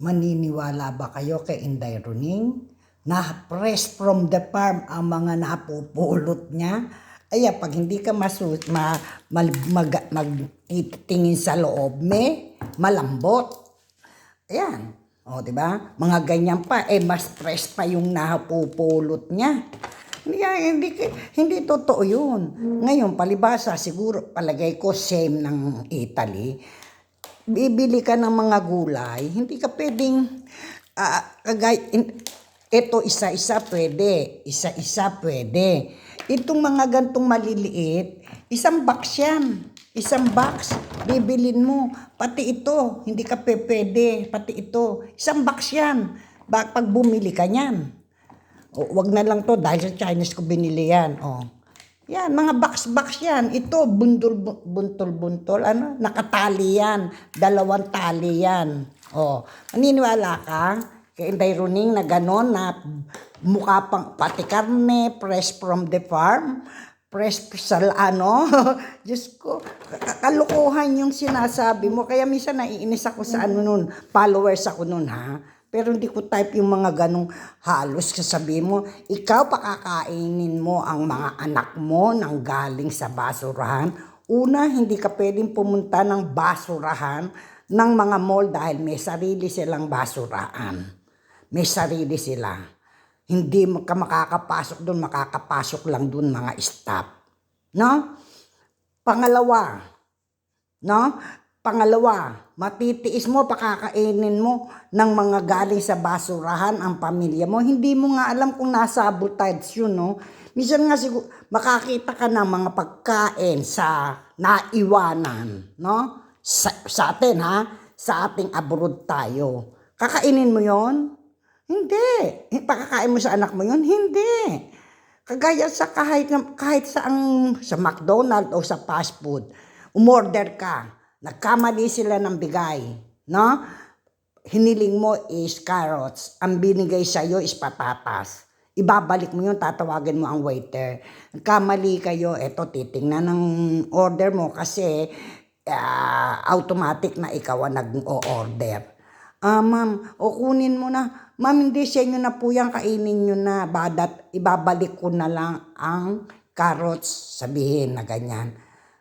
Maniniwala ba kayo kay Inday Runing na fresh from the farm ang mga napupulot niya? Ay, pag hindi ka masu ma, mal, mag, magtitingin sa loob, me, malambot. Ayan. O, di ba? Mga ganyan pa, eh, mas fresh pa yung napupulot niya. Hindi, hindi, hindi totoo yun. Ngayon, palibasa, siguro, palagay ko, same ng Italy bibili ka ng mga gulay, hindi ka pwedeng, ah, kagay, in- ito isa-isa pwede, isa-isa pwede. Itong mga gantong maliliit, isang box yan. Isang box, bibilin mo. Pati ito, hindi ka pwede. Pati ito, isang box yan. Pag bumili ka niyan. O, wag na lang to dahil sa Chinese ko binili yan. O. Yan, mga box-box yan. Ito, bundol, buntol-buntol, ano, nakatali yan. Dalawang tali yan. O, maniniwala ka kay Inday Runing na ganon na mukha pang pati karne, fresh from the farm, fresh sa ano. Diyos ko, kakalukuhan yung sinasabi mo. Kaya minsan naiinis ako sa ano nun, followers ako nun ha. Pero hindi ko type yung mga ganong halos kasabi mo, ikaw pakakainin mo ang mga anak mo nang galing sa basurahan. Una, hindi ka pwedeng pumunta ng basurahan ng mga mall dahil may sarili silang basurahan. May sarili sila. Hindi ka makakapasok doon, makakapasok lang doon mga staff. No? Pangalawa, no? Pangalawa, matitiis mo, pakakainin mo ng mga galing sa basurahan ang pamilya mo. Hindi mo nga alam kung nasabotage yun, no? Minsan nga siguro, makakita ka ng mga pagkain sa naiwanan, no? Sa, sa atin, ha? Sa ating abroad tayo. Kakainin mo yon? Hindi. Pakakain mo sa anak mo yon? Hindi. Kagaya sa kahit, kahit sa, ang, sa McDonald's o sa fast food, umorder ka, nagkamali sila ng bigay, no? Hiniling mo is carrots, ang binigay sa iyo is patatas. Ibabalik mo yun, tatawagin mo ang waiter. Nagkamali kayo, eto titingnan ng order mo kasi ah, automatic na ikaw ang nag-o-order. Ah, ma'am, o kunin mo na. Ma'am, hindi sa inyo na po yan, kainin nyo na. Badat, ibabalik ko na lang ang carrots, sabihin na ganyan.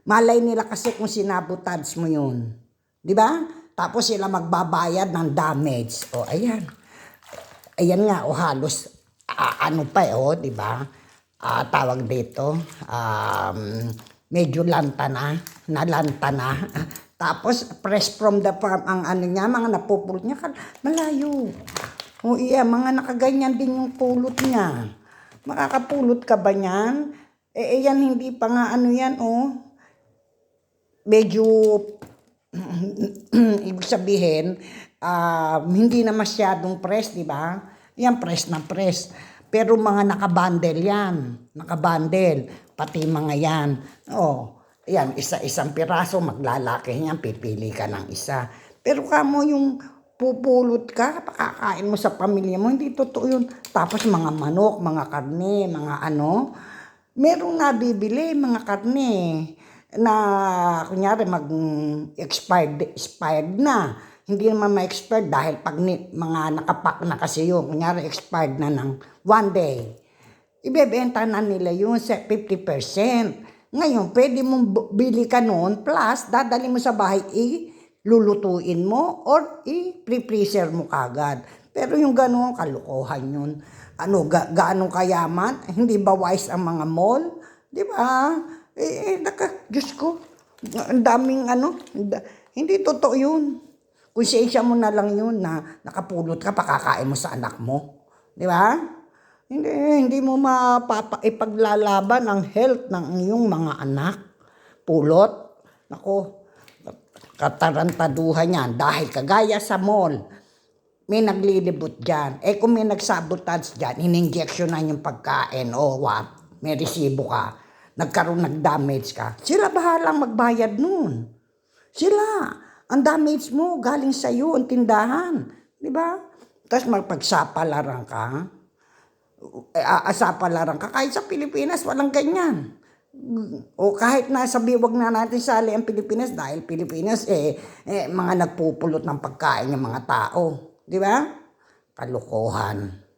Malay nila kasi kung sinabotage mo yun. Di ba? Tapos sila magbabayad ng damage. O, ayan. Ayan nga, o halos, ah, ano pa eh, o, di ba? Ah, tawag dito, um, medyo lanta na, nalanta na. Tapos, fresh from the farm, ang ano niya, mga napupulot niya, malayo. O iya, mga nakaganyan din yung pulot niya. Makakapulot ka ba niyan? Eh, eh, yan, hindi pa nga ano yan, oh. Medyo, ibig sabihin, ah, hindi na masyadong press, di ba? Yan, press na press. Pero mga nakabundle yan. Nakabundle. Pati mga yan. Oh, yan, isa-isang piraso, maglalaki yan, pipili ka ng isa. Pero kamo yung pupulot ka, pakakain mo sa pamilya mo, hindi totoo yun. Tapos mga manok, mga karne, mga ano, merong nabibili, mga karne, na kunyari mag-expired expired na. Hindi naman ma-expired dahil pag ni, mga nakapak na kasi yun, kunyari expired na ng one day. Ibebenta na nila yun sa 50%. Ngayon, pwede mong bili ka noon plus dadali mo sa bahay i lulutuin mo or i-freezer mo kagad. Pero yung gano'n, kalukuhan yun. Ano, ga gaano kayaman? Hindi ba wise ang mga mall? Di ba? Eh, eh naka, Diyos ko, ang daming ano, da- hindi totoo yun. Konsensya mo na lang yun na nakapulot ka, pakakain mo sa anak mo. Di ba? Hindi, hindi mo mapapa ipaglalaban ang health ng iyong mga anak. Pulot. Nako, katarantaduhan yan. Dahil kagaya sa mall, may naglilibot dyan. Eh kung may nagsabotage dyan, in-injectionan yung pagkain o what, may resibo ka, nagkaroon nag-damage ka, sila bahalang magbayad nun. Sila. Ang damage mo galing sa iyo, ang tindahan. Di ba? Tapos magpagsapalaran ka, eh, aasapalaran ka. Kahit sa Pilipinas, walang ganyan. O kahit nasa biwag na natin sali ang Pilipinas dahil Pilipinas eh, eh mga nagpupulot ng pagkain ng mga tao. Di ba? Kalokohan.